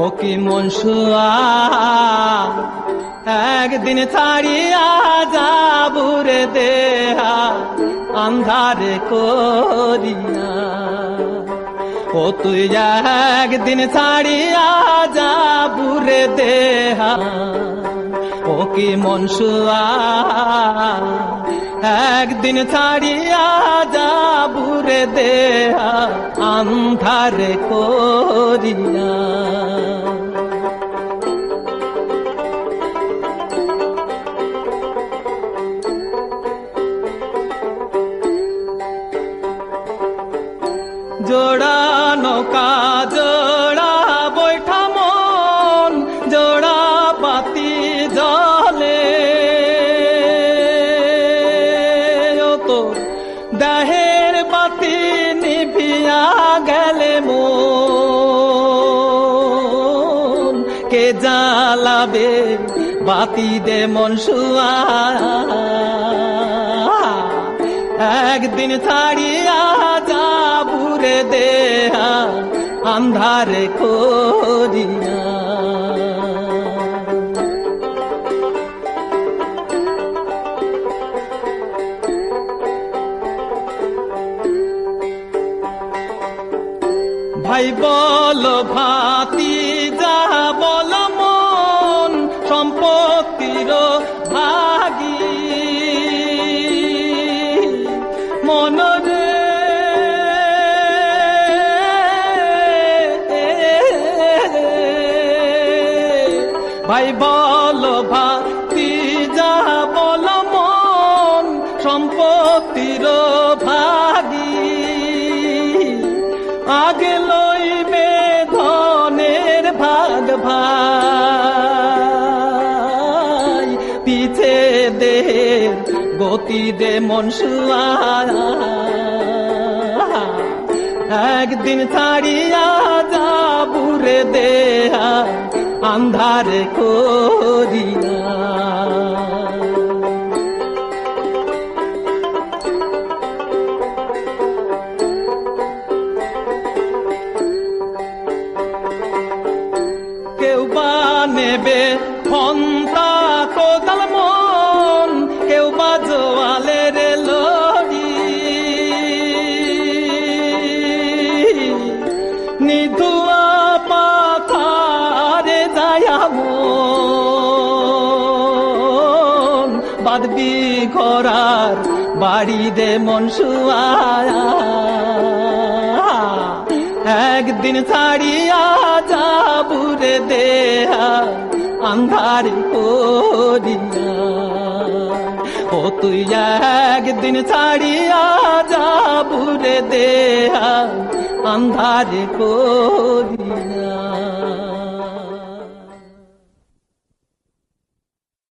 ও কি মনসুয়া একদিন ছাড়িয়া যাবুরে দেহা আন্ধারে করিয়া। ও তুই একদিন ছাড়িয়া যাবুরে দেহা, ও কি মনসুয়া একদিন ছাড়িয়া যাবুরে দেহা আন্ধারে করিয়া। নৌকা জোড়া বৈঠা মন, জোড়া পাতি জলে তো দাহের বাতি নিভিয়া গেলে মন, কে জ্বালাবে বাতি দে মন শুয়া একদিন ছাড়িয়া যাবুরে দেহা আন্ধারে করিয়া। ভাই বল ভাতি যা বল ভাই বল ভাতি, যা বল মন, সম্পত্তির ভাগী। আগে লইবে ধনের ভাগ ভাই, পিছে দে, গতি দে মন একদিন ছাড়িয়া যাবুরে দেহা আন্ধারে করিয়া। কেউ বা নেবে ফন্তা বাদবি ঘরার বাড়ি দে মন শুয়া একদিন ছাড়িয়া যাবুরে দেহা আন্ধার ও তুই একদিন ছাড়িয়া যাবুরে দেহা আন্ধার করিয়া।